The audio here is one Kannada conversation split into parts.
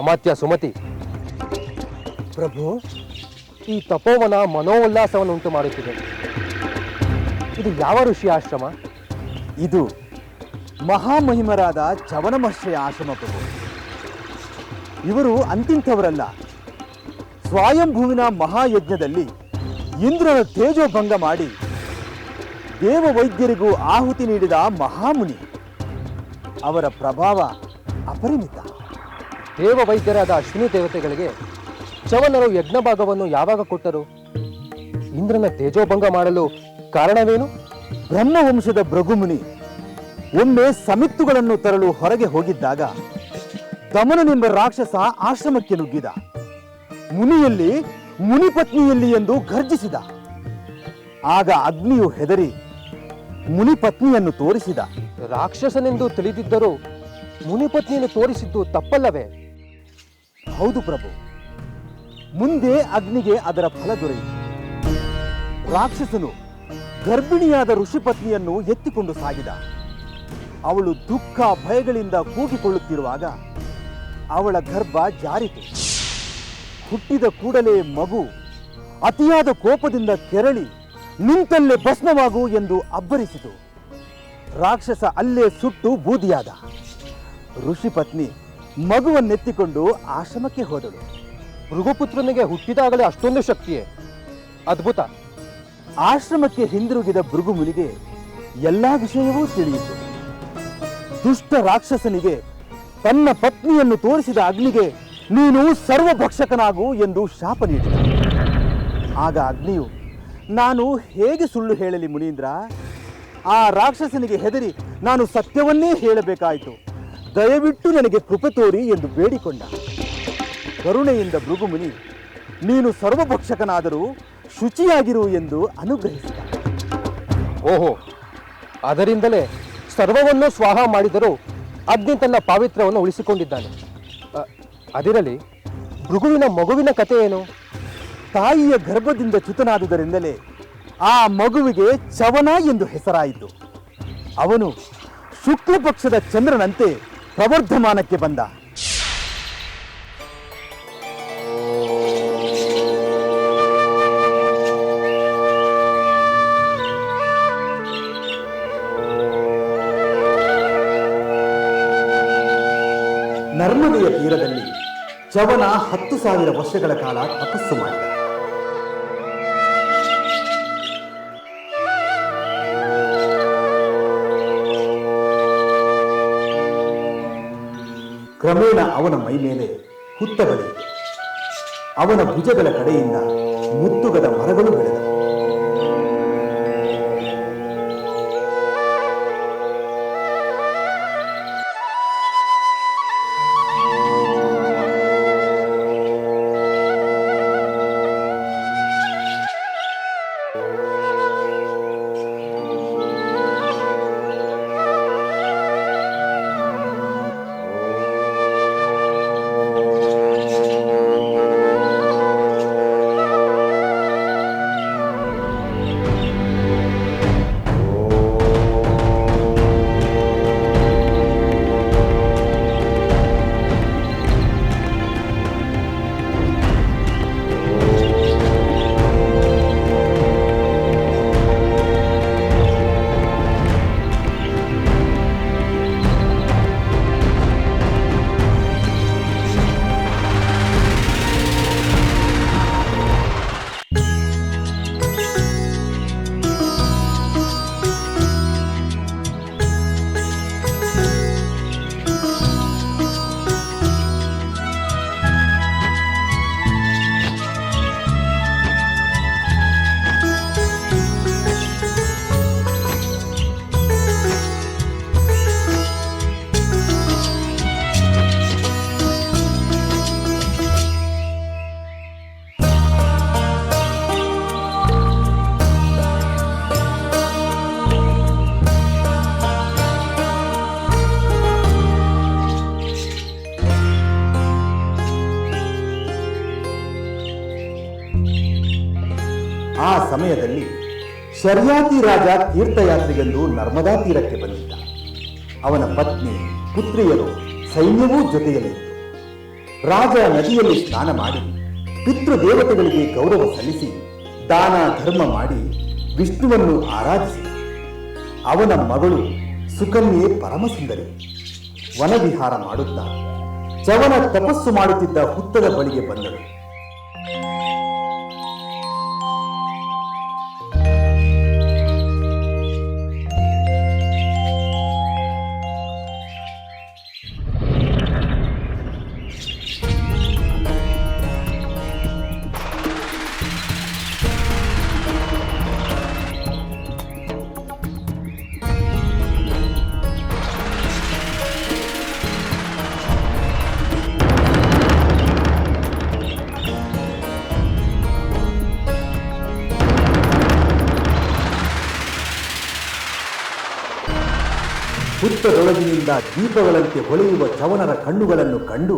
ಅಮಾತ್ಯ ಸುಮತಿ. ಪ್ರಭು, ಈ ತಪೋವನ ಮನೋಲ್ಲಾಸವನ್ನು ಉಂಟು ಮಾಡುತ್ತಿದೆ. ಇದು ಯಾವ ಋಷಿ ಆಶ್ರಮ? ಇದು ಮಹಾಮಹಿಮರಾದ ಚವನಮಶ್ರಯ ಆಶ್ರಮ ಪ್ರಭು. ಇವರು ಅಂತಿಂಥವರಲ್ಲ. ಸ್ವಯಂಭೂವಿನ ಮಹಾಯಜ್ಞದಲ್ಲಿ ಇಂದ್ರನ ತೇಜೋಭಂಗ ಮಾಡಿ ದೇವ ವೈದ್ಯರಿಗೂ ಆಹುತಿ ನೀಡಿದ ಮಹಾಮುನಿ. ಅವರ ಪ್ರಭಾವ ಅಪರಿಮಿತ. ದೇವ ವೈದ್ಯರಾದ ಅಶ್ವಿನಿ ದೇವತೆಗಳಿಗೆ ಚವನರು ಯಜ್ಞ ಭಾಗವನ್ನು ಯಾವಾಗ ಕೊಟ್ಟರು? ಇಂದ್ರನ ತೇಜೋಭಂಗ ಮಾಡಲು ಕಾರಣವೇನು? ಬ್ರಹ್ಮವಂಶದ ಭೃಗುಮುನಿ ಒಮ್ಮೆ ಸಮಿತ್ತುಗಳನ್ನು ತರಲು ಹೊರಗೆ ಹೋಗಿದ್ದಾಗ ದಮನನೆಂಬ ರಾಕ್ಷಸ ಆಶ್ರಮಕ್ಕೆ ನುಗ್ಗಿದ. ಮುನಿಯಲ್ಲಿ ಮುನಿಪತ್ನಿಯಲ್ಲಿ ಎಂದು ಗರ್ಜಿಸಿದ ಆಗ ಅಗ್ನಿಯು ಹೆದರಿ ಮುನಿಪತ್ನಿಯನ್ನು ತೋರಿಸಿದ. ರಾಕ್ಷಸನೆಂದು ತಿಳಿದಿದ್ದರೂ ಮುನಿಪತ್ನಿಯನ್ನು ತೋರಿಸಿದ್ದು ತಪ್ಪಲ್ಲವೇ? ಹೌದು ಪ್ರಭು. ಮುಂದೆ ಅಗ್ನಿಗೆ ಅದರ ಫಲ ದೊರೆಯಿತು. ರಾಕ್ಷಸನು ಗರ್ಭಿಣಿಯಾದ ಋಷಿಪತ್ನಿಯನ್ನು ಎತ್ತಿಕೊಂಡು ಸಾಗಿದ. ಅವಳು ದುಃಖ, ಭಯಗಳಿಂದ ಕೂಗಿಕೊಳ್ಳುತ್ತಿರುವಾಗ ಅವಳ ಗರ್ಭ ಜಾರಿತು. ಹುಟ್ಟಿದ ಕೂಡಲೇ ಮಗು ಅತಿಯಾದ ಕೋಪದಿಂದ ಕೆರಳಿ ನಿಂತಲ್ಲೇ ಭಸ್ಮವಾಗು ಎಂದು ಅಬ್ಬರಿಸಿತು. ರಾಕ್ಷಸ ಅಲ್ಲೇ ಸುಟ್ಟು ಬೂದಿಯಾದ. ಋಷಿಪತ್ನಿ ಮಗುವನ್ನೆತ್ತಿಕೊಂಡು ಆಶ್ರಮಕ್ಕೆ ಹೋದಳು. ಭೃಗುಪುತ್ರನಿಗೆ ಹುಟ್ಟಿದಾಗಲೇ ಅಷ್ಟೊಂದು ಶಕ್ತಿಯೇ. ಅದ್ಭುತ. ಆಶ್ರಮಕ್ಕೆ ಹಿಂದಿರುಗಿದ ಭೃಗುಮುನಿಗೆ ಎಲ್ಲ ವಿಷಯವೂ ತಿಳಿಯಿತು. ದುಷ್ಟ ರಾಕ್ಷಸನಿಗೆ ತನ್ನ ಪತ್ನಿಯನ್ನು ತೋರಿಸಿದ ಅಗ್ನಿಗೆ, ನೀನು ಸರ್ವಭಕ್ಷಕನಾಗು ಎಂದು ಶಾಪ ನೀಡಿದ ಆಗ ಅಗ್ನಿಯು, ನಾನು ಹೇಗೆ ಸುಳ್ಳು ಹೇಳಲಿ ಮುನೀಂದ್ರ? ಆ ರಾಕ್ಷಸನಿಗೆ ಹೆದರಿ ನಾನು ಸತ್ಯವನ್ನೇ ಹೇಳಬೇಕಾಯಿತು. ದಯವಿಟ್ಟು ನನಗೆ ಕೃಪೆ ತೋರಿ ಎಂದು ಬೇಡಿಕೊಂಡ. ಕರುಣೆಯಿಂದ ಭೃಗುಮುನಿ ನೀನು ಸರ್ವಭಕ್ಷಕನಾದರೂ ಶುಚಿಯಾಗಿರು ಎಂದು ಅನುಗ್ರಹಿಸಿದ. ಓಹೋ ಅದರಿಂದಲೇ ಸರ್ವವನ್ನು ಸ್ವಾಹ ಮಾಡಿದರೂ ಅಗ್ನಿ ತನ್ನ ಪಾವಿತ್ರ್ಯವನ್ನು ಉಳಿಸಿಕೊಂಡಿದ್ದಾನೆ. ಅ, ಅದಿರಲಿ ಭೃಗುವಿನ ಮಗುವಿನ ಕಥೆ ಏನು? ತಾಯಿಯ ಗರ್ಭದಿಂದ ಚ್ಯುತನಾದುದರಿಂದಲೇ ಆ ಮಗುವಿಗೆ ಚವನ ಎಂದು ಹೆಸರಾಯಿತು. ಅವನು ಶುಕ್ಲ ಪಕ್ಷದ ಚಂದ್ರನಂತೆ ಪ್ರವರ್ಧಮಾನಕ್ಕೆ ಬಂದ. ನರ್ಮದೆಯ ತೀರದಲ್ಲಿ ಚವನ ಹತ್ತು ಸಾವಿರ ವರ್ಷಗಳ ಕಾಲ ತಪಸ್ಸು ಮಾಡಿದ. ಕ್ರಮೇಣ ಅವನ ಮೈ ಮೇಲೆ ಹುತ್ತ ಬೆಳೆಯಿತು. ಅವನ ಭುಜಗಳ ಕಡೆಯಿಂದ ಮುತ್ತುಗದ ಮರಗಳು ಬೆಳೆದವು. ಸಮಯದಲ್ಲಿ ಶರ್ಯಾತಿ ರಾಜ ತೀರ್ಥಯಾತ್ರೆಗೆಂದು ನರ್ಮದಾ ತೀರಕ್ಕೆ ಬಂದಿದ್ದ. ಅವನ ಪತ್ನಿ, ಪುತ್ರಿಯರು ಸೈನ್ಯವೂ ಜೊತೆಯಲ್ಲಿತ್ತು ರಾಜ ನದಿಯಲ್ಲಿ ಸ್ನಾನ ಮಾಡಿ ಪಿತೃದೇವತೆಗಳಿಗೆ ಗೌರವ ಸಲ್ಲಿಸಿ ದಾನ ಧರ್ಮ ಮಾಡಿ ವಿಷ್ಣುವನ್ನು ಆರಾಧಿಸಿದ. ಅವನ ಮಗಳು ಸುಕನ್ಯೆ ಪರಮಸುಂದರಿ. ವನವಿಹಾರ ಮಾಡುತ್ತಾ ಚವನ ತಪಸ್ಸು ಮಾಡುತ್ತಿದ್ದ ಹುತ್ತದ ಬಳಿಗೆ ಬಂದಳು. ಹುತ್ತದೊಳಗಿನಿಂದ ದೀಪಗಳಂತೆ ಹೊಳೆಯುವ ಚವನರ ಕಣ್ಣುಗಳನ್ನು ಕಂಡು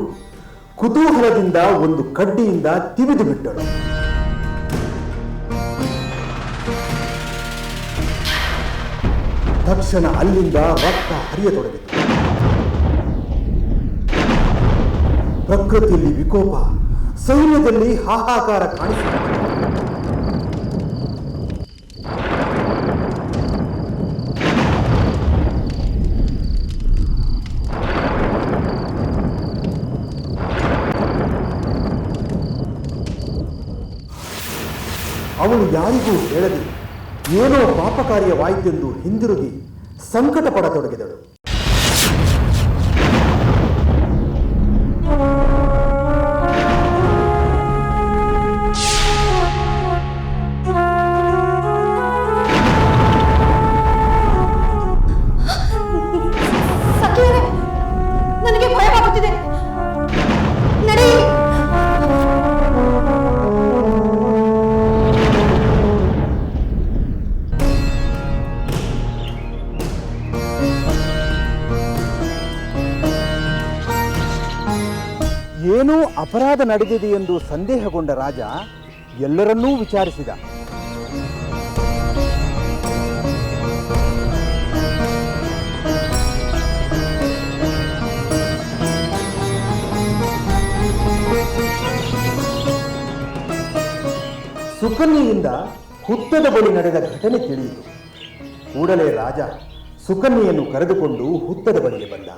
ಕುತೂಹಲದಿಂದ ಒಂದು ಕಡ್ಡಿಯಿಂದ ತಿವಿದು ಬಿಟ್ಟಳು. ತಕ್ಷಣ ಅಲ್ಲಿಂದ ರಕ್ತ ಹರಿಯತೊಡಗಿತು. ಪ್ರಕೃತಿಯಲ್ಲಿ ವಿಕೋಪ, ಸೈನ್ಯದಲ್ಲಿ ಹಾಹಾಕಾರ ಕಾಣಿಸಿತು. ಅವಳು ಯಾರಿಗೂ ಹೇಳದೆ ಏನೋ ಪಾಪಕಾರ್ಯವಾಯಿತೆಂದು ಹಿಂದಿರುಗಿ ಸಂಕಟ ಪಡತೊಡಗಿದಳು ಅಪರಾಧ ನಡೆದಿದೆ ಎಂದು ಸಂದೇಹಗೊಂಡ ರಾಜ ಎಲ್ಲರನ್ನೂ ವಿಚಾರಿಸಿದ. ಸುಕನ್ಯೆಯಿಂದ ಹುತ್ತದ ಬಳಿ ನಡೆದ ಘಟನೆ ತಿಳಿಯಿತು. ಕೂಡಲೇ ರಾಜ ಸುಕನ್ಯೆಯನ್ನು ಕರೆದುಕೊಂಡು ಹುತ್ತದ ಬಳಿಗೆ ಬಂದ.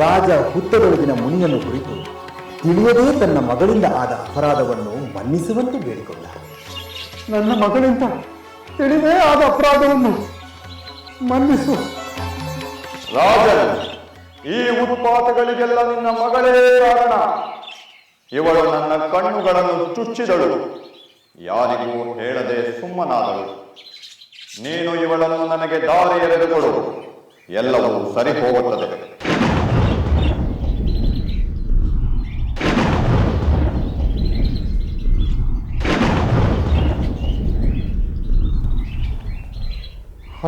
ರಾಜ ಹುತ್ತದೊಳಗಿನ ಮುನಿಯನ್ನು ಕುರಿತು ತಿಳಿಯದೇ ತನ್ನ ಮಗಳಿಂದ ಆದ ಅಪರಾಧವನ್ನು ಮನ್ನಿಸುವಂತೆ ಬೇಡಿಕೊಂಡ. ನನ್ನ ಮಗಳಿಂದ ತಿಳಿದೇ ಆದ ಅಪರಾಧವನ್ನು ಮನ್ನಿಸು. ರಾಜ ಈ ಉತ್ಪಾತಗಳಿಗೆಲ್ಲ ನಿನ್ನ ಮಗಳೇ ಕಾರಣ. ಇವಳು ನನ್ನ ಕಣ್ಣುಗಳನ್ನು ಚುಚ್ಚಿದಳು. ಯಾರಿಗೂ ಹೇಳದೆ ಸುಮ್ಮನಾದಳು. ನೀನು ಇವಳನ್ನು ನನಗೆ ದಾರಿ ಎರೆದುಕೊಡು ಎಲ್ಲವೂ ಸರಿ ಹೋಗುತ್ತದೆ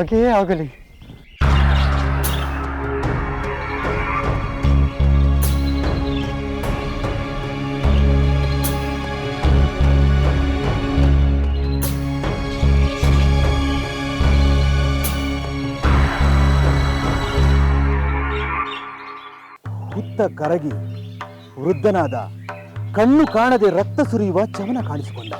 ಹಾಗೆಯೇ ಆಗಲಿ. ಹುತ್ತ ಕರಗಿ ವೃದ್ಧನಾದ ಕಣ್ಣು ಕಾಣದೆ ರಕ್ತ ಸುರಿಯುವ ಚವನ ಕಾಣಿಸಿಕೊಂಡ.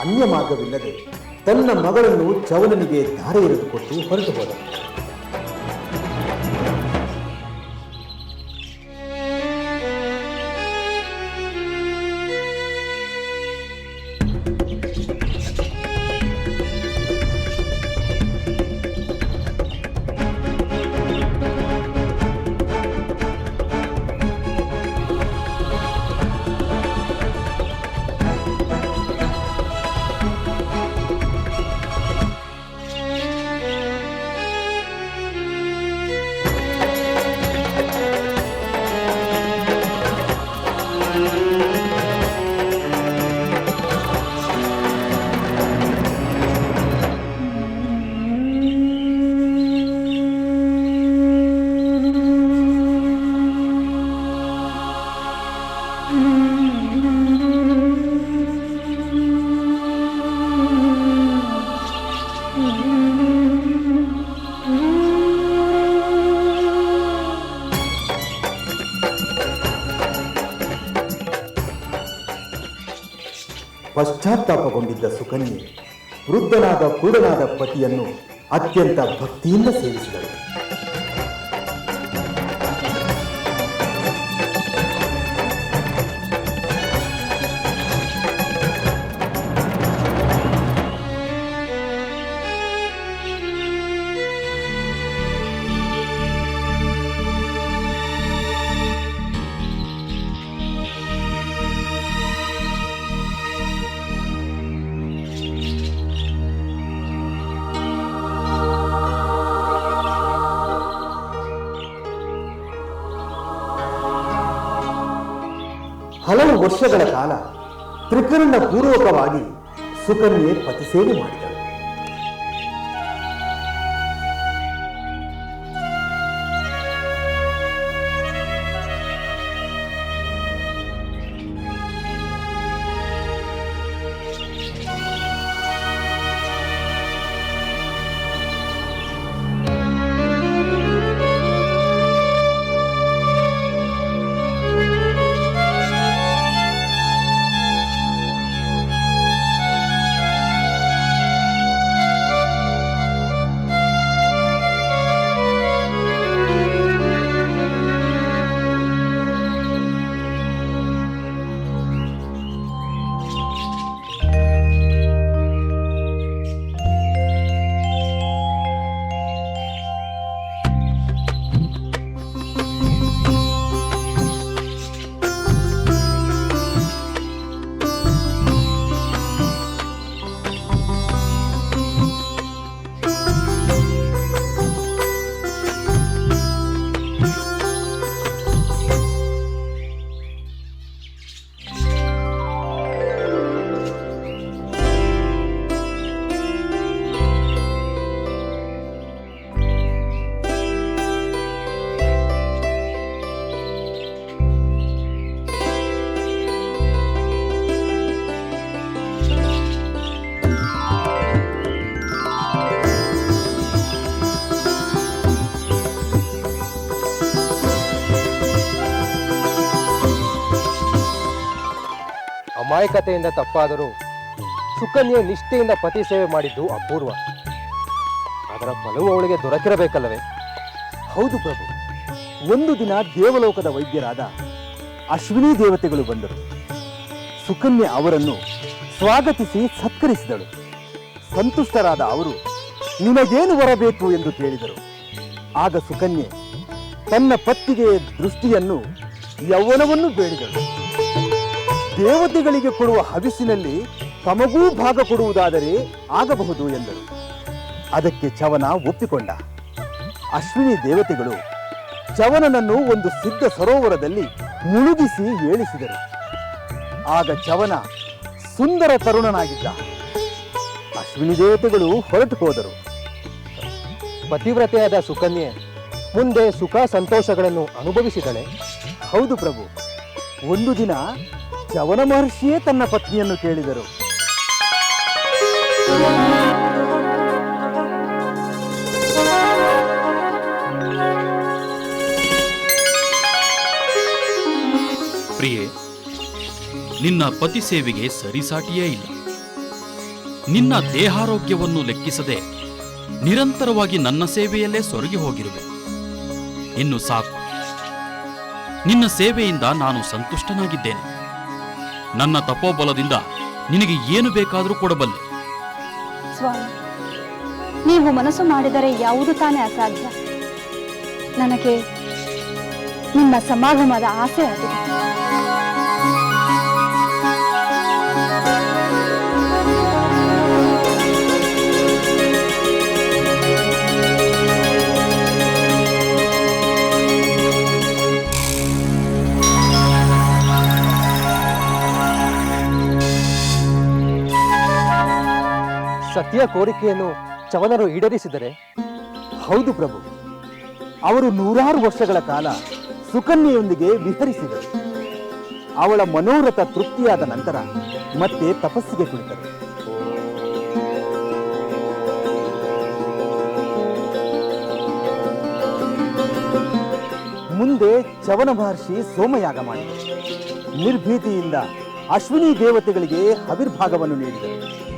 ಅನ್ಯ ಮಾರ್ಗವಿಲ್ಲದೆ ತನ್ನ ಮಗಳನ್ನು ಚವನನಿಗೆ ಧಾರೆ ಎರೆದುಕೊಟ್ಟು ಹೊರಟು ಹೋದ ಪಶ್ಚಾತ್ತಾಪಗೊಂಡಿದ್ದ ಸುಕನ್ಯೆ ವೃದ್ಧನಾದ ಕುರುಡನಾದ ಪತಿಯನ್ನು ಅತ್ಯಂತ ಭಕ್ತಿಯಿಂದ ಸೇವಿಸಿದಳು ವರ್ಷಗಳ ಕಾಲ ತ್ರಿಕರಣ ಪೂರ್ವಕವಾಗಿ ಸುಕನ್ಯೆ ಪತಿಸೇವೆ ಮಾಡಿದಳು ಅಮಾಯಕತೆಯಿಂದ ತಪ್ಪಾದರೂ ಸುಕನ್ಯ ನಿಷ್ಠೆಯಿಂದ ಪತಿ ಸೇವೆ ಮಾಡಿದ್ದು ಅಪೂರ್ವ. ಅದರ ಫಲವು ಅವಳಿಗೆ ದೊರಕಿರಬೇಕಲ್ಲವೇ? ಹೌದು ಪ್ರಭು. ಒಂದು ದಿನ ದೇವಲೋಕದ ವೈದ್ಯರಾದ ಅಶ್ವಿನಿ ದೇವತೆಗಳು ಬಂದರು. ಸುಕನ್ಯೆ ಅವರನ್ನು ಸ್ವಾಗತಿಸಿ ಸತ್ಕರಿಸಿದಳು. ಸಂತುಷ್ಟರಾದ ಅವರು, ನಿನಗೇನು ಬರಬೇಕು ಎಂದು ಕೇಳಿದರು. ಆಗ ಸುಕನ್ಯೆ ತನ್ನ ಪತ್ತಿಗೆ ದೃಷ್ಟಿಯನ್ನು ಯೌವನವನ್ನು ಬೇಡಿದಳು. ದೇವತೆಗಳಿಗೆ ಕೊಡುವ ಹವಿಸಿನಲ್ಲಿ ತಮಗೂ ಭಾಗ ಕೊಡುವುದಾದರೆ ಆಗಬಹುದು ಎಂದರು. ಅದಕ್ಕೆ ಚವನ ಒಪ್ಪಿಕೊಂಡ. ಅಶ್ವಿನಿ ದೇವತೆಗಳು ಚವನನನ್ನು ಒಂದು ಸಿದ್ಧ ಸರೋವರದಲ್ಲಿ ಮುಳುಗಿಸಿ ಏಳಿಸಿದರು ಆಗ ಚವನ ಸುಂದರ ತರುಣನಾಗಿದ್ದ. ಅಶ್ವಿನಿ ದೇವತೆಗಳು ಹೊರಟು ಹೋದರು ಪತಿವ್ರತೆಯಾದ ಸುಕನ್ಯೆ ಮುಂದೆ ಸುಖ ಸಂತೋಷಗಳನ್ನು ಅನುಭವಿಸಿದಳೆ. ಹೌದು ಪ್ರಭು, ಒಂದು ದಿನ ಚವನ ಮಹರ್ಷಿಯೇ ತನ್ನ ಪತ್ನಿಯನ್ನು ಕೇಳಿದರು. ಪ್ರಿಯೆ, ನಿನ್ನ ಪತಿ ಸೇವೆಗೆ ಸರಿಸಾಟಿಯೇ ಇಲ್ಲ. ನಿನ್ನ ದೇಹಾರೋಗ್ಯವನ್ನು ಲೆಕ್ಕಿಸದೆ ನಿರಂತರವಾಗಿ ನನ್ನ ಸೇವೆಯಲ್ಲೇ ಸೊರಗಿ ಹೋಗಿರುವೆ. ಇನ್ನು ಸಾಕು. ನಿನ್ನ ಸೇವೆಯಿಂದ ನಾನು ಸಂತುಷ್ಟನಾಗಿದ್ದೇನೆ. ನನ್ನ ತಪೋಬಲದಿಂದ ನಿನಗೆ ಏನು ಬೇಕಾದರೂ ಕೊಡಬಲ್ಲೆ. ಸ್ವಾಮಿ, ನೀವು ಮನಸ್ಸು ಮಾಡಿದರೆ ಯಾವುದು ತಾನೇ ಅಸಾಧ್ಯ? ನನಗೆ ನಿಮ್ಮ ಸಮಾಗಮದ ಆಸೆ ಆಗಿದೆ. ಸತಿಯ ಕೋರಿಕೆಯನ್ನು ಚವನರು ಈಡೇರಿಸಿದರೆ? ಹೌದು ಪ್ರಭು. ಅವರು ನೂರಾರು ವರ್ಷಗಳ ಕಾಲ ಸುಕನ್ಯೆಯೊಂದಿಗೆ ವಿಹರಿಸಿದರು. ಅವಳ ಮನೋರಥ ತೃಪ್ತಿಯಾದ ನಂತರ ಮತ್ತೆ ತಪಸ್ಸಿಗೆ ಕುಳಿತರು. ಮುಂದೆ ಚವನ ಮಹರ್ಷಿ ಸೋಮಯಾಗ ಮಾಡಿದರು. ನಿರ್ಭೀತಿಯಿಂದ ಅಶ್ವಿನಿ ದೇವತೆಗಳಿಗೆ ಅವಿರ್ಭಾಗವನ್ನು ನೀಡಿದರು.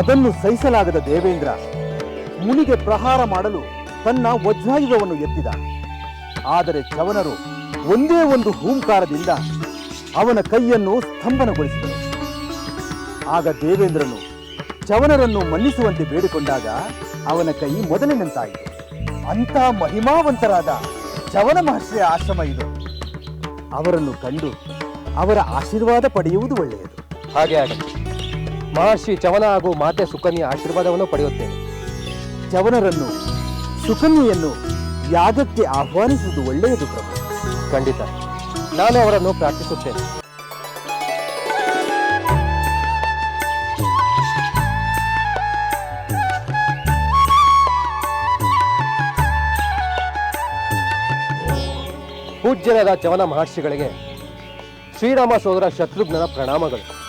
ಅದನ್ನು ಸಹಿಸಲಾಗದ ದೇವೇಂದ್ರ ಮುನಿಗೆ ಪ್ರಹಾರ ಮಾಡಲು ತನ್ನ ವಜ್ರಾಯುಧವನ್ನು ಎತ್ತಿದ. ಆದರೆ ಚವನರು ಒಂದೇ ಒಂದು ಹೂಂಕಾರದಿಂದ ಅವನ ಕೈಯನ್ನು ಸ್ತಂಭನಗೊಳಿಸಿದರು ಆಗ ದೇವೇಂದ್ರನು ಚವನರನ್ನು ಮನ್ನಿಸುವಂತೆ ಬೇಡಿಕೊಂಡಾಗ ಅವನ ಕೈ ಮೊದಲಿನಂತಾಯಿತು ಅಂತ ಮಹಿಮಾವಂತರಾದ ಚವನ ಮಹರ್ಷಿಯ ಆಶ್ರಮ ಇದು. ಅವರನ್ನು ಕಂಡು ಅವರ ಆಶೀರ್ವಾದ ಪಡೆಯುವುದು ಒಳ್ಳೆಯದು. ಹಾಗೆ ಆಗಲಿ. ಮಹರ್ಷಿ ಚವನ ಹಾಗೂ ಮಾತೆ ಸುಕನ್ಯ ಆಶೀರ್ವಾದವನ್ನು ಪಡೆಯುತ್ತೇನೆ. ಚವನರನ್ನು ಸುಕನ್ಯೆಯನ್ನು ಯಾಗಕ್ಕೆ ಆಹ್ವಾನಿಸುವುದು ಒಳ್ಳೆಯದು ಪ್ರಭು. ಖಂಡಿತ. ನಾನು ಅವರನ್ನು ಪ್ರಾರ್ಥಿಸುತ್ತೇನೆ. ಪೂಜ್ಯರಾದ ಚವನ ಮಹರ್ಷಿಗಳಿಗೆ ಶ್ರೀರಾಮ ಸೋದರ ಶತ್ರುಘ್ನನ ಪ್ರಣಾಮಗಳು.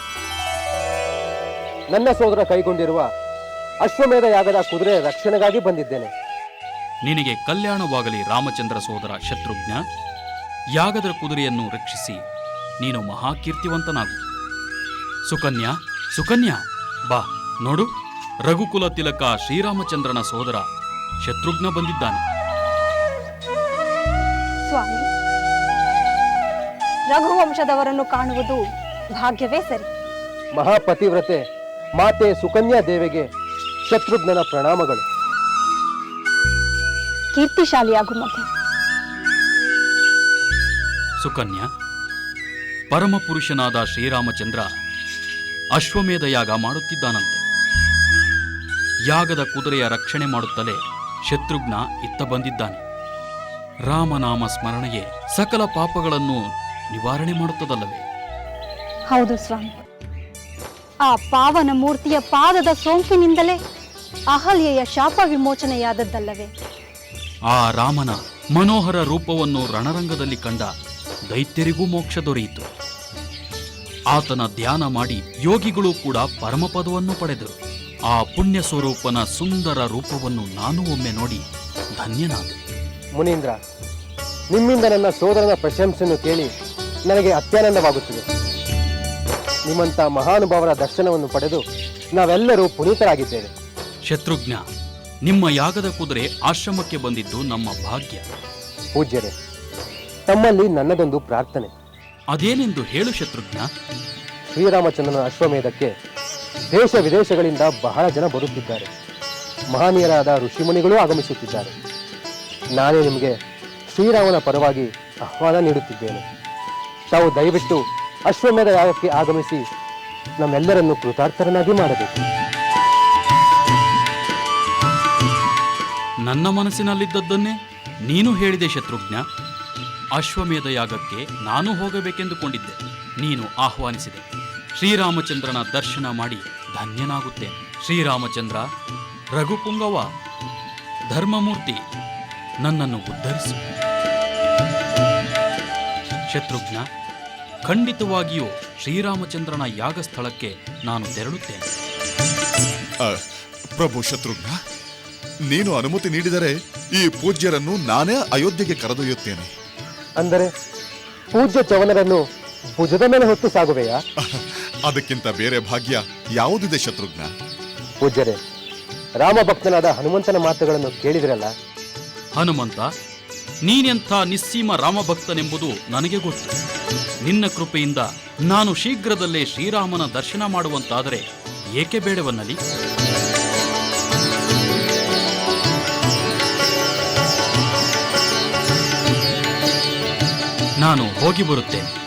ನನ್ನ ಸೋದರ ಕೈಗೊಂಡಿರುವ ಅಶ್ವಮೇಧ ಯಾಗದ ಕುದುರೆ ರಕ್ಷಣೆಗಾಗಿ ಬಂದಿದ್ದೇನೆ. ನಿನಗೆ ಕಲ್ಯಾಣವಾಗಲಿ ರಾಮಚಂದ್ರ ಸೋದರ ಶತ್ರುಘ್ನ. ಯಾಗದ ಕುದುರೆಯನ್ನು ರಕ್ಷಿಸಿ ನೀನು ಮಹಾಕೀರ್ತಿವಂತನಾಗು. ಸುಕನ್ಯಾ ಸುಕನ್ಯಾ ಬಾ ನೋಡು. ರಘುಕುಲ ತಿಲಕ ಶ್ರೀರಾಮಚಂದ್ರನ ಸೋದರ ಶತ್ರುಘ್ನ ಬಂದಿದ್ದಾನೆ. ಸ್ವಾಮಿ ರಘುವಂಶದವರನ್ನು ಕಾಣುವುದು ಭಾಗ್ಯವೇ ಸರಿ. ಮಹಾಪತಿವ್ರತೆ ಮಾತೆ ಸುಕನ್ಯಾ ದೇವಿಗೆ ಶತ್ರುಘ್ನನ ಪ್ರಣಾಮಗಳು. ಕೀರ್ತಿಶಾಲಿಯಾಗು ಮಗು. ಸುಕನ್ಯಾ ಪರಮಪುರುಷನಾದ ಶ್ರೀರಾಮಚಂದ್ರ ಅಶ್ವಮೇಧ ಯಾಗ ಮಾಡುತ್ತಿದ್ದಾನಂತೆ. ಯಾಗದ ಕುದುರೆಯ ರಕ್ಷಣೆ ಮಾಡುತ್ತಲೇ ಶತ್ರುಘ್ನ ಇತ್ತ ಬಂದಿದ್ದಾನೆ. ರಾಮನಾಮ ಸ್ಮರಣೆಯೇ ಸಕಲ ಪಾಪಗಳನ್ನು ನಿವಾರಣೆ ಮಾಡುತ್ತದಲ್ಲವೇ? ಹೌದು ಸ್ವಾಮಿ. ಆ ಪಾವನ ಮೂರ್ತಿಯ ಪಾದದ ಸೋಂಕಿನಿಂದಲೇ ಅಹಲ್ಯೆಯ ಶಾಪ ವಿಮೋಚನೆಯಾದದ್ದಲ್ಲವೇ? ಆ ರಾಮನ ಮನೋಹರ ರೂಪವನ್ನು ರಣರಂಗದಲ್ಲಿ ಕಂಡ ದೈತ್ಯರಿಗೂ ಮೋಕ್ಷ ದೊರೆಯಿತು. ಆತನ ಧ್ಯಾನ ಮಾಡಿ ಯೋಗಿಗಳು ಕೂಡ ಪರಮಪದವನ್ನು ಪಡೆದರು. ಆ ಪುಣ್ಯ ಸ್ವರೂಪನ ಸುಂದರ ರೂಪವನ್ನು ನಾನು ಒಮ್ಮೆ ನೋಡಿ ಧನ್ಯನಾದೆ. ಮುನೀಂದ್ರ ನಿಮ್ಮಿಂದ ನನ್ನ ಸೋದರನ ಪ್ರಶಂಸೆಯನ್ನು ಕೇಳಿ ನನಗೆ ಅತ್ಯಾನಂದವಾಗುತ್ತಿದೆ. ನಿಮ್ಮಂಥ ಮಹಾನುಭಾವರ ದರ್ಶನವನ್ನು ಪಡೆದು ನಾವೆಲ್ಲರೂ ಪುನೀತರಾಗಿದ್ದೇವೆ. ಶತ್ರುಘ್ನ ನಿಮ್ಮ ಯಾಗದ ಕುದುರೆ ಆಶ್ರಮಕ್ಕೆ ಬಂದಿದ್ದು ನಮ್ಮ ಭಾಗ್ಯ. ಪೂಜ್ಯರೇ ತಮ್ಮಲ್ಲಿ ನನ್ನದೊಂದು ಪ್ರಾರ್ಥನೆ. ಅದೇನೆಂದು ಹೇಳು ಶತ್ರುಘ್ನ. ಶ್ರೀರಾಮಚಂದ್ರನ ಅಶ್ವಮೇಧಕ್ಕೆ ದೇಶ ವಿದೇಶಗಳಿಂದ ಬಹಳ ಜನ ಬರುತ್ತಿದ್ದಾರೆ. ಮಹನೀಯರಾದ ಋಷಿಮುನಿಗಳೂ ಆಗಮಿಸುತ್ತಿದ್ದಾರೆ. ನಾನೇ ನಿಮಗೆ ಶ್ರೀರಾಮನ ಪರವಾಗಿ ಆಹ್ವಾನ ನೀಡುತ್ತಿದ್ದೇನೆ. ತಾವು ದಯವಿಟ್ಟು ಅಶ್ವಮೇಧ ಯಾಗಕ್ಕೆ ಆಗಮಿಸಿ ನಮ್ಮೆಲ್ಲರನ್ನು ಕೃತಾರ್ಥರನ್ನಾಗಿ ಮಾಡಬೇಕು. ನನ್ನ ಮನಸ್ಸಿನಲ್ಲಿದ್ದದ್ದನ್ನೇ ನೀನು ಹೇಳಿದೆ, ಶತ್ರುಘ್ನ. ಅಶ್ವಮೇಧ ಯಾಗಕ್ಕೆ ನಾನು ಹೋಗಬೇಕೆಂದುಕೊಂಡಿದ್ದೆ. ನೀನು ಆಹ್ವಾನಿಸಿದೆ. ಶ್ರೀರಾಮಚಂದ್ರನ ದರ್ಶನ ಮಾಡಿ ಧನ್ಯನಾಗುತ್ತೇನೆ. ಶ್ರೀರಾಮಚಂದ್ರ, ರಘುಪುಂಗವ, ಧರ್ಮಮೂರ್ತಿ, ನನ್ನನ್ನು ಉದ್ಧರಿಸು. ಶತ್ರುಘ್ನ ಖಂಡಿತವಾಗಿಯೂ ಶ್ರೀರಾಮಚಂದ್ರನ ಯಾಗ ಸ್ಥಳಕ್ಕೆ ನಾನು ತೆರಳುತ್ತೇನೆ. ಅ, ಪ್ರಭು ಶತ್ರುಘ್ನ ನೀನು ಅನುಮತಿ ನೀಡಿದರೆ ಈ ಪೂಜ್ಯರನ್ನು ನಾನೇ ಅಯೋಧ್ಯೆಗೆ ಕರೆದೊಯ್ಯುತ್ತೇನೆ. ಅಂದರೆ ಪೂಜ್ಯ ಚವನರನ್ನು ಭುಜದ ಮೇಲೆ ಹೊತ್ತು ಸಾಗುವೆಯಾ? ಅದಕ್ಕಿಂತ ಬೇರೆ ಭಾಗ್ಯ ಯಾವುದಿದೆ ಶತ್ರುಘ್ನ? ಪೂಜ್ಯರೇ ರಾಮಭಕ್ತನಾದ ಹನುಮಂತನ ಮಾತುಗಳನ್ನು ಕೇಳಿದಿರಲ್ಲ? ಹನುಮಂತ ನೀನೆಂಥ ನಿಸ್ಸೀಮ ರಾಮಭಕ್ತನೆಂಬುದು ನನಗೆ ಗೊತ್ತು. ನಿನ್ನ ಕೃಪೆಯಿಂದ ನಾನು ಶೀಘ್ರದಲ್ಲೇ ಶ್ರೀರಾಮನ ದರ್ಶನ ಮಾಡುವಂತಾದರೆ ಏಕೆ ಬೇಡವನ್ನಲಿ ನಾನು ಹೋಗಿ ಬರುತ್ತೇನೆ.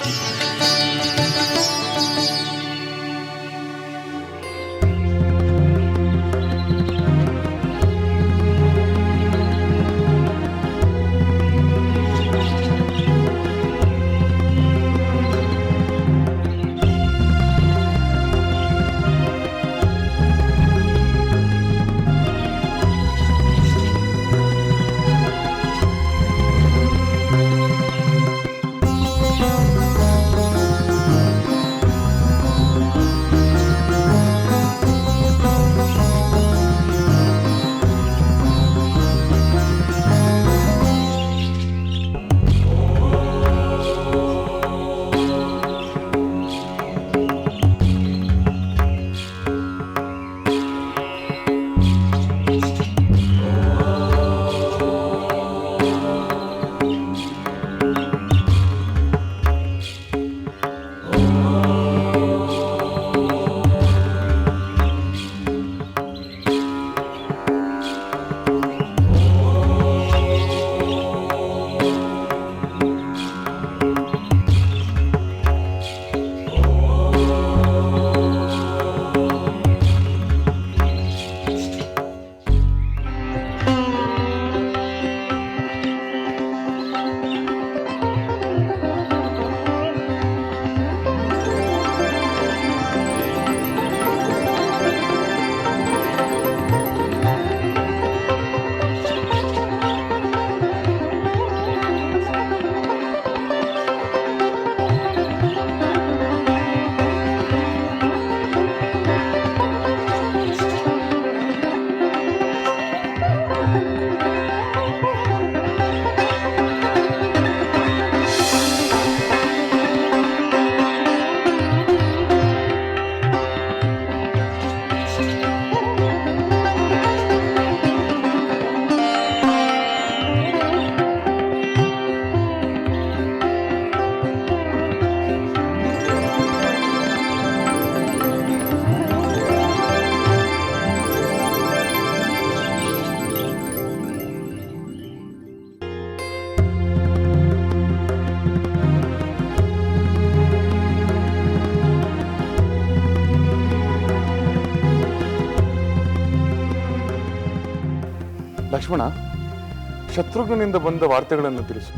ಶತ್ರುಘ್ನಿಂದ ಬಂದ ವಾರ್ತೆಗಳನ್ನು ತಿಳಿಸು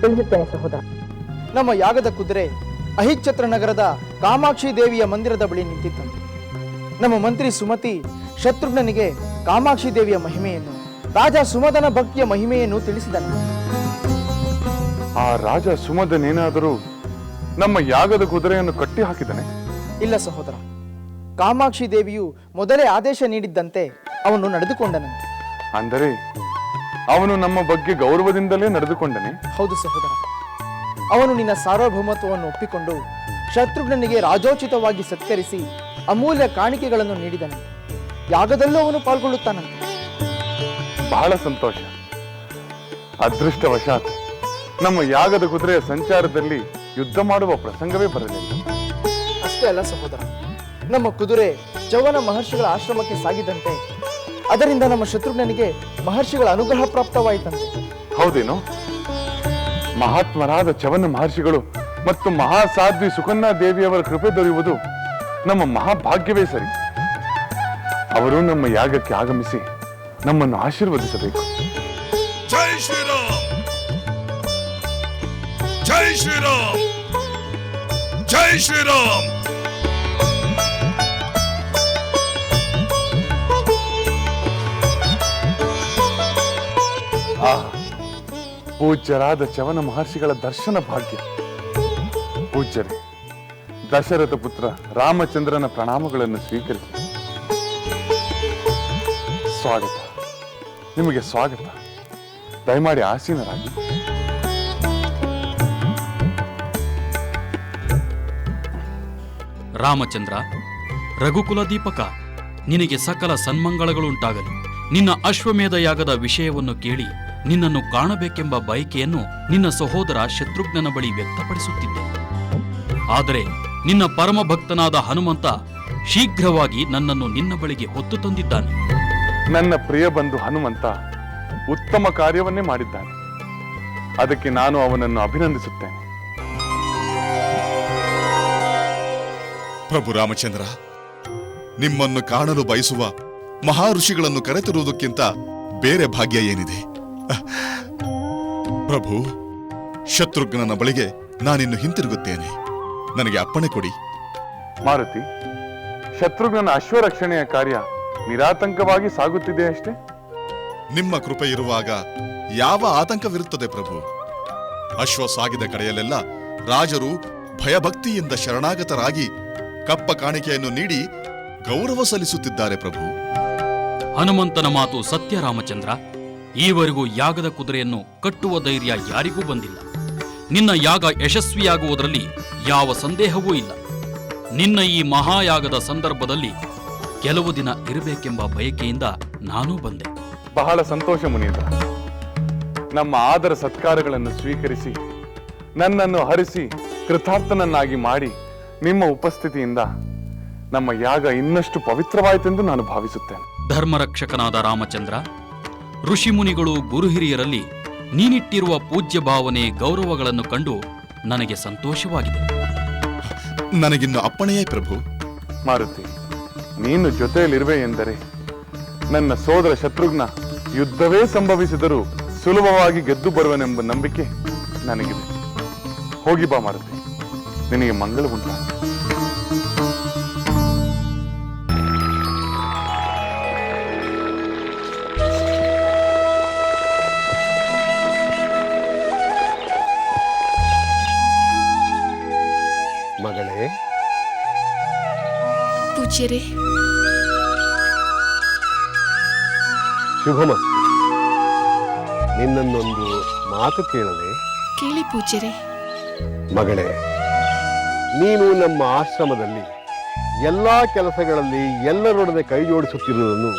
ತಿಳಿಸುತ್ತೇನೆ ಸಹೋದರ. ನಮ್ಮ ಯಾಗದ ಕುದುರೆ ಅಹಿಚ್ಛತ್ರ ನಗರದ ಕಾಮಾಕ್ಷಿ ದೇವಿಯ ಮಂದಿರದ ಬಳಿ ನಿಂತಿತ್ತಂತೆ ನಮ್ಮ ಮಂತ್ರಿ ಸುಮತಿ ಶತ್ರುಘ್ನನಿಗೆ ಕಾಮಾಕ್ಷಿ ದೇವಿಯ ಮಹಿಮೆಯನ್ನು ರಾಜ ಸುಮದನ ಭಕ್ತಿಯ ಮಹಿಮೆಯನ್ನು ತಿಳಿಸಿದನು. ಆ ರಾಜ ಸುಮದನೇನಾದರೂ ನಮ್ಮ ಯಾಗದ ಕುದುರೆಯನ್ನು ಕಟ್ಟಿ ಹಾಕಿದನೆ? ಇಲ್ಲ ಸಹೋದರ. ಕಾಮಾಕ್ಷಿ ದೇವಿಯು ಮೊದಲೇ ಆದೇಶ ನೀಡಿದ್ದಂತೆ ಅವನು ನಡೆದುಕೊಂಡನಂತೆ ಅಂದರೆ ಅವನು ನಮ್ಮ ಬಗ್ಗೆ ಗೌರವದಿಂದಲೇ ನಡೆದುಕೊಂಡನೆ. ಹೌದು ಸಹೋದರ. ಅವನು ನಿನ್ನ ಸಾರ್ವಭೌಮತ್ವವನ್ನು ಒಪ್ಪಿಕೊಂಡು ಶತ್ರುಘ್ನನಿಗೆ ರಾಜೋಚಿತವಾಗಿ ಸತ್ಕರಿಸಿ ಅಮೂಲ್ಯ ಕಾಣಿಕೆಗಳನ್ನು ನೀಡಿದನು. ಯಾಗದಲ್ಲೂ ಅವನು ಪಾಲ್ಗೊಳ್ಳುತ್ತಾನಂತೆ. ಬಹಳ ಸಂತೋಷ. ಅದೃಷ್ಟವಶಾತ್ ನಮ್ಮ ಯಾಗದ ಕುದುರೆಯ ಸಂಚಾರದಲ್ಲಿ ಯುದ್ಧ ಮಾಡುವ ಪ್ರಸಂಗವೇ ಬರಲಿಲ್ಲ. ಅಷ್ಟೇ ಅಲ್ಲ ಸಹೋದರ. ನಮ್ಮ ಕುದುರೆ ಚವನ ಮಹರ್ಷಿಗಳ ಆಶ್ರಮಕ್ಕೆ ಸಾಗಿದಂತೆ ಅದರಿಂದ ನಮ್ಮ ಶತ್ರುಘ್ನನಿಗೆ ಮಹರ್ಷಿಗಳ ಅನುಗ್ರಹ ಪ್ರಾಪ್ತವಾಯಿತಂತೆ. ಹೌದೇನು? ಮಹಾತ್ಮರಾದ ಚವನ ಮಹರ್ಷಿಗಳು ಮತ್ತು ಮಹಾಸಾಧ್ವಿ ಸುಕನ್ಯಾ ದೇವಿಯವರ ಕೃಪೆ ದೊರೆಯುವುದು ನಮ್ಮ ಮಹಾಭಾಗ್ಯವೇ ಸರಿ. ಅವರು ನಮ್ಮ ಯಾಗಕ್ಕೆ ಆಗಮಿಸಿ ನಮ್ಮನ್ನು ಆಶೀರ್ವದಿಸಬೇಕು. ಜೈ ಶ್ರೀರಾಮ್! ಜೈ ಶ್ರೀರಾಮ್! ಜೈ ಶ್ರೀರಾಮ್! ಪೂಜ್ಯರಾದ ಚವನ ಮಹರ್ಷಿಗಳ ದರ್ಶನ ಭಾಗ್ಯ. ಪೂಜ್ಯರೇ, ದಶರಥ ಪುತ್ರ ರಾಮಚಂದ್ರನ ಪ್ರಣಾಮಗಳನ್ನು ಸ್ವೀಕರಿಸಿ. ಸ್ವಾಗತ. ನಿಮಗೆ ಸ್ವಾಗತ. ದಯಮಾಡಿ ಆಸೀನರಾಗಿ. ರಾಮಚಂದ್ರ, ರಘುಕುಲ ದೀಪಕ, ನಿನಗೆ ಸಕಲ ಸನ್ಮಂಗಳಗಳುಂಟಾಗಲಿ. ನಿನ್ನ ಅಶ್ವಮೇಧ ಯಾಗದ ವಿಷಯವನ್ನು ಕೇಳಿ ನಿನ್ನನ್ನು ಕಾಣಬೇಕೆಂಬ ಬಯಕೆಯನ್ನು ನಿನ್ನ ಸಹೋದರ ಶತ್ರುಘ್ನನ ಬಳಿ ವ್ಯಕ್ತಪಡಿಸುತ್ತಿದ್ದೆ. ಆದರೆ ನಿನ್ನ ಪರಮ ಭಕ್ತನಾದ ಹನುಮಂತ ಶೀಘ್ರವಾಗಿ ನನ್ನನ್ನು ನಿನ್ನ ಬಳಿಗೆ ಹೊತ್ತು ತಂದಿದ್ದಾನೆ. ನನ್ನ ಪ್ರಿಯ ಬಂಧು ಹನುಮಂತ ಉತ್ತಮ ಕಾರ್ಯವನ್ನೇ ಮಾಡಿದ್ದಾನೆ. ಅದಕ್ಕೆ ನಾನು ಅವನನ್ನು ಅಭಿನಂದಿಸುತ್ತೇನೆ. ಪ್ರಭು ರಾಮಚಂದ್ರ ನಿಮ್ಮನ್ನು ಕಾಣಲು ಬಯಸುವ ಮಹಾಋಷಿಗಳನ್ನು ಕರೆತರುವುದಕ್ಕಿಂತ ಬೇರೆ ಭಾಗ್ಯ ಏನಿದೆ. ಪ್ರಭು ಶತ್ರುಘ್ನನ ಬಳಿಗೆ ನಾನಿನ್ನು ಹಿಂತಿರುಗುತ್ತೇನೆ. ನನಗೆ ಅಪ್ಪಣೆ ಕೊಡಿ. ಮಾರುತಿ ಶತ್ರುಘ್ನನ ಅಶ್ವರಕ್ಷಣೆಯ ಕಾರ್ಯ ನಿರಾತಂಕವಾಗಿ ಸಾಗುತ್ತಿದೆ ಅಷ್ಟೇ? ನಿಮ್ಮ ಕೃಪೆ ಇರುವಾಗ ಯಾವ ಆತಂಕವಿರುತ್ತದೆ ಪ್ರಭು? ಅಶ್ವ ಸಾಗಿದ ಕಡೆಯಲ್ಲೆಲ್ಲ ರಾಜರು ಭಯಭಕ್ತಿಯಿಂದ ಶರಣಾಗತರಾಗಿ ಕಪ್ಪ ಕಾಣಿಕೆಯನ್ನು ನೀಡಿ ಗೌರವ ಸಲ್ಲಿಸುತ್ತಿದ್ದಾರೆ ಪ್ರಭು. ಹನುಮಂತನ ಮಾತು ಸತ್ಯ ರಾಮಚಂದ್ರ. ಈವರೆಗೂ ಯಾಗದ ಕುದುರೆಯನ್ನು ಕಟ್ಟುವ ಧೈರ್ಯ ಯಾರಿಗೂ ಬಂದಿಲ್ಲ. ನಿನ್ನ ಯಾಗ ಯಶಸ್ವಿಯಾಗುವುದರಲ್ಲಿ ಯಾವ ಸಂದೇಹವೂ ಇಲ್ಲ. ನಿನ್ನ ಈ ಮಹಾಯಾಗದ ಸಂದರ್ಭದಲ್ಲಿ ಕೆಲವು ದಿನ ಇರಬೇಕೆಂಬ ಬಯಕೆಯಿಂದ ನಾನೂ ಬಂದೆ. ಬಹಳ ಸಂತೋಷ ಮುನೀಂದ್ರ ನಮ್ಮ ಆದರ ಸತ್ಕಾರಗಳನ್ನು ಸ್ವೀಕರಿಸಿ ನನ್ನನ್ನು ಹರಿಸಿ ಕೃತಾರ್ಥನನ್ನಾಗಿ ಮಾಡಿ ನಿಮ್ಮ ಉಪಸ್ಥಿತಿಯಿಂದ ನಮ್ಮ ಯಾಗ ಇನ್ನಷ್ಟು ಪವಿತ್ರವಾಯಿತೆಂದು ನಾನು ಭಾವಿಸುತ್ತೇನೆ. ಧರ್ಮರಕ್ಷಕನಾದ ರಾಮಚಂದ್ರ ಋಷಿಮುನಿಗಳು ಗುರುಹಿರಿಯರಲ್ಲಿ ನೀನಿಟ್ಟಿರುವ ಪೂಜ್ಯ ಭಾವನೆ ಗೌರವಗಳನ್ನು ಕಂಡು ನನಗೆ ಸಂತೋಷವಾಗಿದೆ. ನನಗಿನ್ನು ಅಪ್ಪಣೆಯೇ ಪ್ರಭು. ಮಾರುತಿ ನೀನು ಜೊತೆಯಲ್ಲಿರುವೆ ಎಂದರೆ ನನ್ನ ಸೋದರ ಶತ್ರುಘ್ನ ಯುದ್ಧವೇ ಸಂಭವಿಸಿದರೂ ಸುಲಭವಾಗಿ ಗೆದ್ದು ಬರುವನೆಂಬ ನಂಬಿಕೆ ನನಗಿದೆ. ಹೋಗಿ ಬಾ ಮಾರುತಿ ನಿನಗೆ ಮಂಗಳ ಉಂಟು ಪೂಜ್ಯರೇ ಶುಭಮಸ್ತು ನಿನ್ನನ್ನೊಂದು ಮಾತು ಕೇಳದೆ ಕೇಳಿ ಪೂಜ್ಯರೇ. ಮಗಳೇ ನೀನು ನಮ್ಮ ಆಶ್ರಮದಲ್ಲಿ ಎಲ್ಲ ಕೆಲಸಗಳಲ್ಲಿ ಎಲ್ಲರೊಡನೆ ಕೈ ಜೋಡಿಸುತ್ತಿರುವುದನ್ನು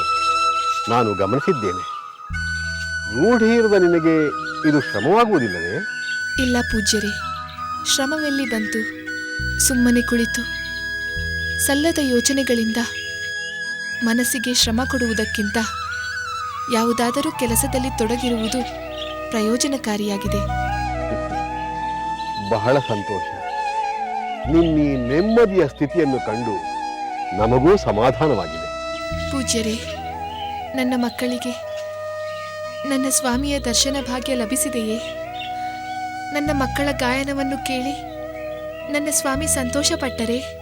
ನಾನು ಗಮನಿಸಿದ್ದೇನೆ. ರೂಢಿಯಿರದ ನಿನಗೆ ಇದು ಶ್ರಮವಾಗುವುದಿಲ್ಲವೇ? ಇಲ್ಲ ಪೂಜ್ಯರೇ ಶ್ರಮವೆಲ್ಲಿ ಬಂತು? ಸುಮ್ಮನೆ ಕುಳಿತು. ಸಲ್ಲದ ಯೋಚನೆಗಳಿಂದ ಮನಸ್ಸಿಗೆ ಶ್ರಮ ಕೊಡುವುದಕ್ಕಿಂತ ಯಾವುದಾದರೂ ಕೆಲಸದಲ್ಲಿ ತೊಡಗಿರುವುದು ಪ್ರಯೋಜನಕಾರಿಯಾಗಿದೆ. ಬಹಳ ಸಂತೋಷ. ನಿಮ್ಮ ನೆಮ್ಮದಿಯ ಸ್ಥಿತಿಯನ್ನು ಕಂಡು ನಮಗೂ ಸಮಾಧಾನವಾಗಿದೆ. ಪೂಜ್ಯರೇ ನನ್ನ ಮಕ್ಕಳಿಗೆ ನನ್ನ ಸ್ವಾಮಿಯ ದರ್ಶನ ಭಾಗ್ಯ ಲಭಿಸಿದೆಯೇ? ನನ್ನ ಮಕ್ಕಳ ಗಾಯನವನ್ನು ಕೇಳಿ ನನ್ನ ಸ್ವಾಮಿ ಸಂತೋಷಪಟ್ಟರೆ?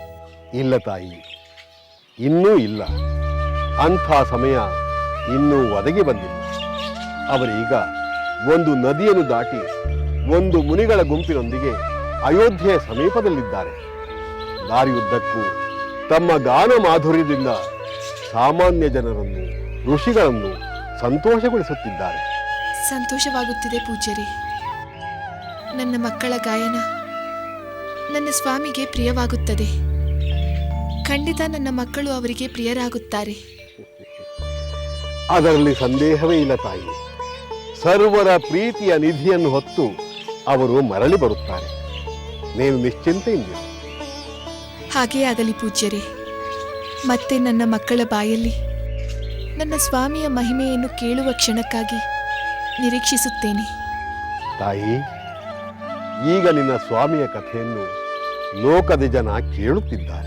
ಇಲ್ಲ ತಾಯಿ, ಇನ್ನೂ ಇಲ್ಲ. ಅಂಥ ಸಮಯ ಇನ್ನೂ ಒದಗಿ ಬಂದಿಲ್ಲ. ಅವರೀಗ ಒಂದು ನದಿಯನ್ನು ದಾಟಿ ಒಂದು ಮುನಿಗಳ ಗುಂಪಿನೊಂದಿಗೆ ಅಯೋಧ್ಯೆಯ ಸಮೀಪದಲ್ಲಿದ್ದಾರೆ. ದಾರಿಯುದ್ದಕ್ಕೂ ತಮ್ಮ ಗಾನ ಮಾಧುರ್ಯದಿಂದ ಸಾಮಾನ್ಯ ಜನರನ್ನು, ಋಷಿಗಳನ್ನು ಸಂತೋಷಗೊಳಿಸುತ್ತಿದ್ದಾರೆ. ಸಂತೋಷವಾಗುತ್ತಿದೆ ಪೂಜ್ಯರಿ. ನನ್ನ ಮಕ್ಕಳ ಗಾಯನ ನನ್ನ ಸ್ವಾಮಿಗೆ ಪ್ರಿಯವಾಗುತ್ತದೆ. ಖಂಡಿತ ನನ್ನ ಮಕ್ಕಳು ಅವರಿಗೆ ಪ್ರಿಯರಾಗುತ್ತಾರೆ. ಅದರಲ್ಲಿ ಸಂದೇಹವೇ ಇಲ್ಲ ತಾಯಿ. ಸರ್ವರ ಪ್ರೀತಿಯ ನಿಧಿಯನ್ನು ಹೊತ್ತು ಅವರು ಮರಳಿ ಬರುತ್ತಾರೆ. ನೀವು ನಿಶ್ಚಿಂತೆಯಿಂದ ಹಾಗೇ ಆಗಲಿ ಪೂಜ್ಯರೇ. ಮತ್ತೆ ನನ್ನ ಮಕ್ಕಳ ಬಾಯಲ್ಲಿ ನನ್ನ ಸ್ವಾಮಿಯ ಮಹಿಮೆಯನ್ನು ಕೇಳುವ ಕ್ಷಣಕ್ಕಾಗಿ ನಿರೀಕ್ಷಿಸುತ್ತೇನೆ. ತಾಯಿ ಈಗ ನಿನ್ನ ಸ್ವಾಮಿಯ ಕಥೆಯನ್ನು ಲೋಕದ ಜನ ಕೇಳುತ್ತಿದ್ದಾರೆ.